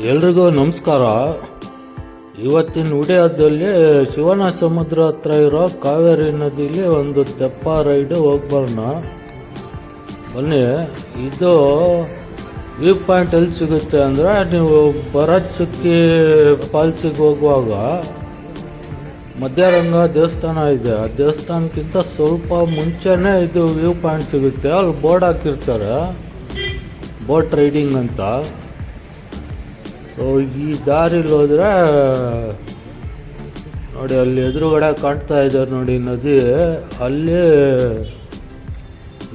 ಎಲ್ರಿಗೂ ನಮಸ್ಕಾರ. ಇವತ್ತಿನ ವಿಡಿಯೋದಲ್ಲಿ ಶಿವನ ಸಮುದ್ರ ಹತ್ರ ಇರೋ ಕಾವೇರಿ ನದಿಲಿ ಒಂದು ತೆಪ್ಪ ರೈಡ್ ಹೋಗ್ಬರೋಣ ಬನ್ನಿ, ಇದು ವ್ಯೂ ಪಾಯಿಂಟ್ ಎಲ್ಲಿ ಸಿಗುತ್ತೆ ಅಂದರೆ ನೀವು ಬರಚುಕ್ಕಿ ಚುಕ್ಕಿ ಫಾಲ್ಸಿಗೆ ಹೋಗುವಾಗ ಮಧ್ಯರಂಗ ದೇವಸ್ಥಾನ ಇದೆ. ಆ ದೇವಸ್ಥಾನಕ್ಕಿಂತ ಸ್ವಲ್ಪ ಮುಂಚೆನೇ ಇದು ವ್ಯೂ ಪಾಯಿಂಟ್ ಸಿಗುತ್ತೆ. ಅಲ್ಲಿ ಬೋರ್ಡ್ ಹಾಕಿರ್ತಾರೆ. ಬೋಟ್ ರೈಡಿಂಗ್ ಅಂತ. ಈ ದಾರಿಲಿ ಹೋದ್ರೆ, ನೋಡಿ ಅಲ್ಲಿ ಎದುರುಗಡೆ ಕಾಣ್ತಾ ಇದ್ದಾರೆ ನೋಡಿ ನದಿ. ಅಲ್ಲಿ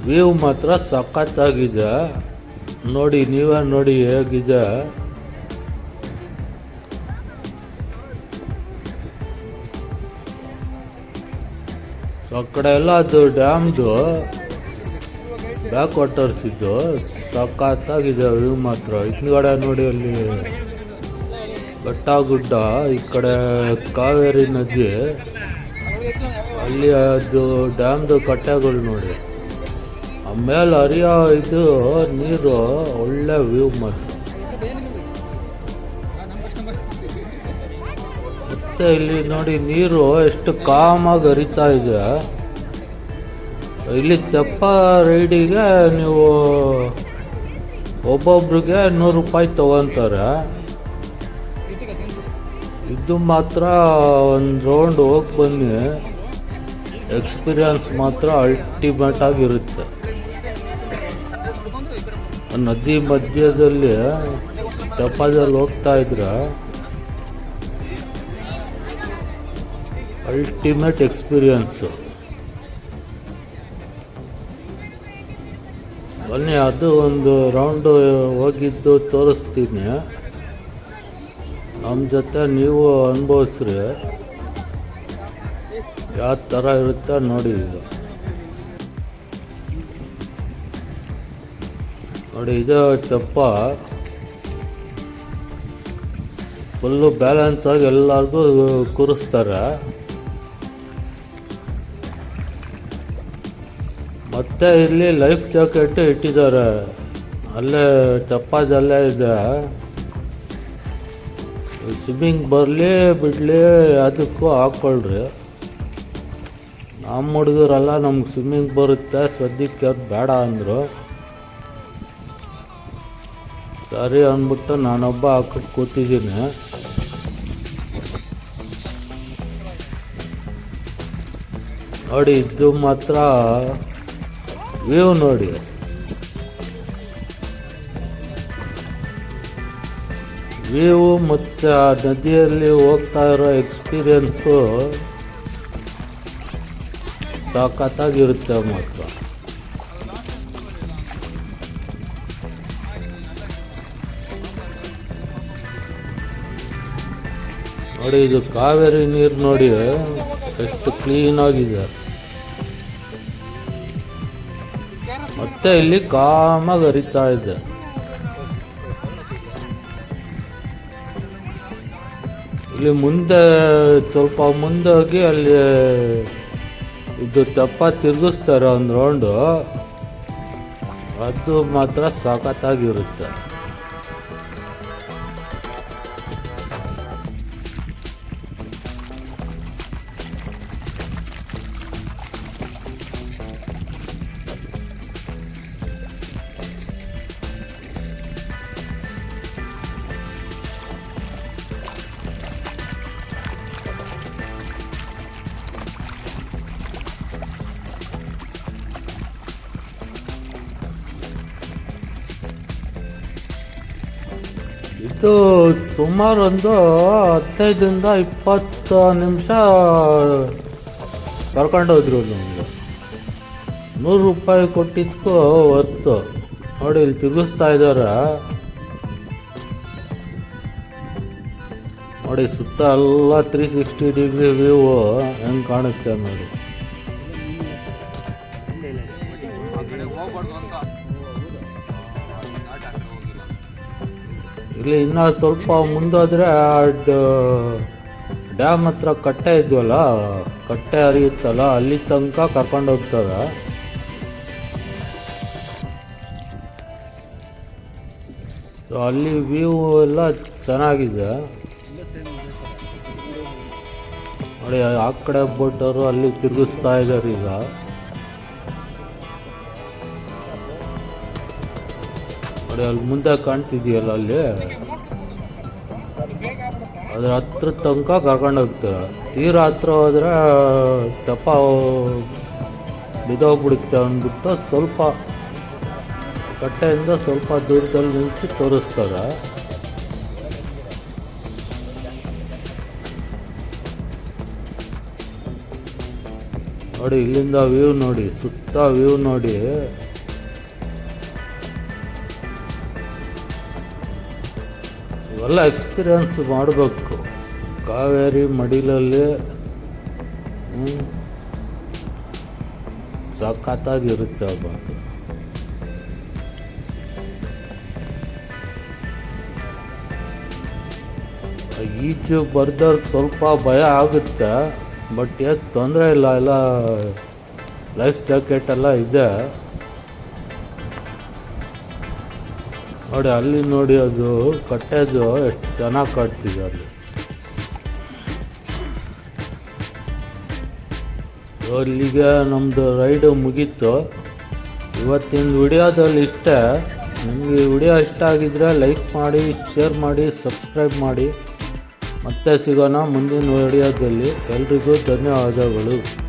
ವ್ಯೂ ಮಾತ್ರ ಸಖತ್ತಾಗಿದೆ. ನೋಡಿ, ನೀವೇ ನೋಡಿ ಹೇಗಿದೆ. ಆ ಕಡೆ ಎಲ್ಲ ಅದು ಡ್ಯಾಮ್ದು ಬ್ಯಾಕ್ ವಾಟರ್ಸ್ ಇದ್ದು ಸಖತ್ತಾಗಿದೆ ವ್ಯೂ ಮಾತ್ರ. ಹಿಂದ್ಗಡೆ ನೋಡಿ ಅಲ್ಲಿ ಬೆಟ್ಟ ಗುಡ್ಡ ಈ ಕಡೆ ಕಾವೇರಿ ನದಿ ಅಲ್ಲಿ ಅದು ಡ್ಯಾಮ್ದು ಕಟ್ಟೆಗಳು ನೋಡಿ. ಆಮೇಲೆ ಹರಿಯೋ ಇದು ನೀರು ಒಳ್ಳೆ ವ್ಯೂ ಮತ್ತು ಮತ್ತೆ ಇಲ್ಲಿ ನೋಡಿ ನೀರು ಎಷ್ಟು ಕಾಮಾಗಿ ಹರಿತಾ ಇದೆ. ಇಲ್ಲಿ ತೆಪ್ಪ ರೈಡಿಗೆ ನೀವು ಒಬ್ಬೊಬ್ರಿಗೆ ನೂರು ರೂಪಾಯಿ ತಗೊಂತಾರೆ. ಇದು ಮಾತ್ರ ಒಂದು ರೌಂಡ್ ಹೋಗಿ ಬನ್ನಿ ಎಕ್ಸ್ಪೀರಿಯನ್ಸ್ ಮಾತ್ರ ಅಲ್ಟಿಮೇಟ್ ಆಗಿರುತ್ತೆ. ನದಿ ಮಧ್ಯದಲ್ಲಿ ಚಪಾದಲ್ಲಿ ಹೋಗ್ತಾ ಇದ್ರೆ ಅಲ್ಟಿಮೇಟ್ ಎಕ್ಸ್ಪೀರಿಯನ್ಸು ಬನ್ನಿ, ಅದು ಒಂದು ರೌಂಡು ಹೋಗಿದ್ದು ತೋರಿಸ್ತೀನಿ. ನಮ್ಮ ಜೊತೆ ನೀವು ಅನುಭವಿಸ್ರಿ. ಯಾವ ಥರ ಇರುತ್ತೆ ನೋಡಿ ಇದು ನೋಡಿ, ಇದು ಚಪ್ಪ. ಫುಲ್ಲು ಬ್ಯಾಲೆನ್ಸ್ ಆಗಿ ಎಲ್ಲರಿಗೂ ಕೂರಿಸ್ತಾರೆ. ಮತ್ತೆ ಇಲ್ಲಿ ಲೈಫ್ ಜಾಕೆಟ್ ಇಟ್ಟಿದ್ದಾರೆ. ಅಲ್ಲೇ ಚಪ್ಪಾದಲ್ಲೇ ಇದೆ. ಸ್ವಿಮ್ಮಿಂಗ್ ಬರಲಿ, ಬಿಡಲಿ, ಅದಕ್ಕೂ ಹಾಕ್ಕೊಳ್ರಿ. ನಮ್ಮ ಹುಡುಗರೆಲ್ಲ ನಮ್ಗೆ ಸ್ವಿಮ್ಮಿಂಗ್ ಬರುತ್ತೆ, ಸದ್ಯಕ್ಕೆ ಅವ್ರು ಬೇಡ ಅಂದರು. ಸರಿ ಅಂದ್ಬಿಟ್ಟು ನಾನೊಬ್ಬ ಹಾಕೊಂಡು ಕೂತಿದ್ದೀನಿ. ನೋಡಿ, ಇದು ಮಾತ್ರ ವ್ಯೂ ನೋಡಿ. ವ್ಯೂ ಮತ್ತು ಆ ನದಿಯಲ್ಲಿ ಹೋಗ್ತಾ ಇರೋ ಎಕ್ಸ್ಪೀರಿಯನ್ಸು ಸಾಕತ್ತಾಗಿರುತ್ತೆ ಮಾತ್ರ. ನೋಡಿ, ಇದು ಕಾವೇರಿ ನೀರು ನೋಡಿ ಎಷ್ಟು ಕ್ಲೀನಾಗಿದೆ ಮತ್ತೆ ಇಲ್ಲಿ ಕಾಮಾಗಿ ಹರಿತಾ ಇದೆ. ಇಲ್ಲಿ ಮುಂದೆ ಸ್ವಲ್ಪ ಮುಂದೋಗಿ ಅಲ್ಲಿ ಇದು ತೆಪ್ಪ ತಿರುಗಿಸ್ತಾರೆ ಒಂದು ರೌಂಡು ಅದು ಮಾತ್ರ ಸಖತ್ತಾಗಿರುತ್ತೆ ಇದು ಸುಮಾರು ಒಂದು ಹದಿನೈದರಿಂದ ಇಪ್ಪತ್ತು ನಿಮಿಷ ಕರ್ಕೊಂಡು ಹೋದ್ರು ನಮಗೆ. ನೂರು ರೂಪಾಯಿ ಕೊಟ್ಟಿದ್ದಕ್ಕೂ ಹೊರ್ತು ನೋಡಿ, ಇಲ್ಲಿ ತಿರುಗಿಸ್ತಾ ಇದ್ದಾರೆ. ನೋಡಿ, ಸುತ್ತ ಎಲ್ಲ ತ್ರೀ ಸಿಕ್ಸ್ಟಿ ಡಿಗ್ರಿ ವ್ಯೂ ಹೆಂಗೆ ಕಾಣುತ್ತೆ ನೋಡಿ. ಇಲ್ಲಿ ಇನ್ನೂ ಸ್ವಲ್ಪ ಮುಂದೋದ್ರೆ ಡ್ಯಾಮ್ ಹತ್ರ ಕಟ್ಟೆ ಇದ್ವಲ್ಲ, ಕಟ್ಟೆ ಹರಿಯುತ್ತಲ್ಲ, ಅಲ್ಲಿ ತನಕ ಕರ್ಕೊಂಡು ಹೋಗ್ತಾರೆ ಸೊ ಅಲ್ಲಿ ವ್ಯೂ ಎಲ್ಲ ಚೆನ್ನಾಗಿದೆ. ನೋಡಿ, ಆ ಕಡೆ ಬೋಟವರು ಅಲ್ಲಿ ತಿರುಗಿಸ್ತಾ ಇದ್ದಾರೆ ಈಗ. ನೋಡಿ, ಅಲ್ಲಿ ಮುಂದೆ ಕಾಣ್ತಿದೆಯಲ್ಲ ಅಲ್ಲಿ? ಅದ್ರ ಹತ್ರ ತನಕ ಕರ್ಕೊಂಡು ಹೋಗ್ತಾರೆ ತೀರಾ ಹತ್ರ ಹೋದ್ರೆ, ದಪ್ಪ ಬಿದ್ದೋಗ್ಬಿಡುತ್ತೆ ಅಂದ್ಬಿಟ್ಟು ಸ್ವಲ್ಪ ಕಟ್ಟೆಯಿಂದ ಸ್ವಲ್ಪ ದೂರದಲ್ಲಿ ನಿಲ್ಲಿಸಿ ತೋರಿಸ್ತಾರೆ. ನೋಡಿ, ಇಲ್ಲಿಂದ ವ್ಯೂ ನೋಡಿ, ಸುತ್ತ ವ್ಯೂ ನೋಡಿ. ಇವೆಲ್ಲ ಎಕ್ಸ್ಪೀರಿಯನ್ಸ್ ಮಾಡಬೇಕು ಕಾವೇರಿ ಮಡಿಲಲ್ಲಿ ಸಖತ್ತಾಗಿರುತ್ತೆ ಅದು ಮಾತ್ರ. ಈಜು ಬರ್ದವ್ರಿಗೆ ಸ್ವಲ್ಪ ಭಯ ಆಗುತ್ತೆ, ಬಟ್ ಏನು ತೊಂದರೆ ಇಲ್ಲ, ಎಲ್ಲ ಲೈಫ್ ಜಾಕೆಟ್ ಎಲ್ಲ ಇದೆ ನೋಡಿ, ಅಲ್ಲಿ ನೋಡಿ ಅದು ಕಟ್ಟೆದು ಎಷ್ಟು ಚೆನ್ನಾಗಿ ಕಟ್ತಿದೆ ಅಲ್ಲಿ. ಅಲ್ಲಿಗೆ ನಮ್ಮದು ರೈಡು ಮುಗೀತು. ಇವತ್ತಿನ ವಿಡಿಯೋದಲ್ಲಿ ಇಷ್ಟೇ. ನಿಮಗೆ ವಿಡಿಯೋ ಇಷ್ಟ ಆಗಿದ್ರೆ ಲೈಕ್ ಮಾಡಿ ಶೇರ್ ಮಾಡಿ ಸಬ್ಸ್ಕ್ರೈಬ್ ಮಾಡಿ. ಮತ್ತೆ ಸಿಗೋಣ ಮುಂದಿನ ವಿಡಿಯೋದಲ್ಲಿ. ಎಲ್ರಿಗೂ ಧನ್ಯವಾದಗಳು.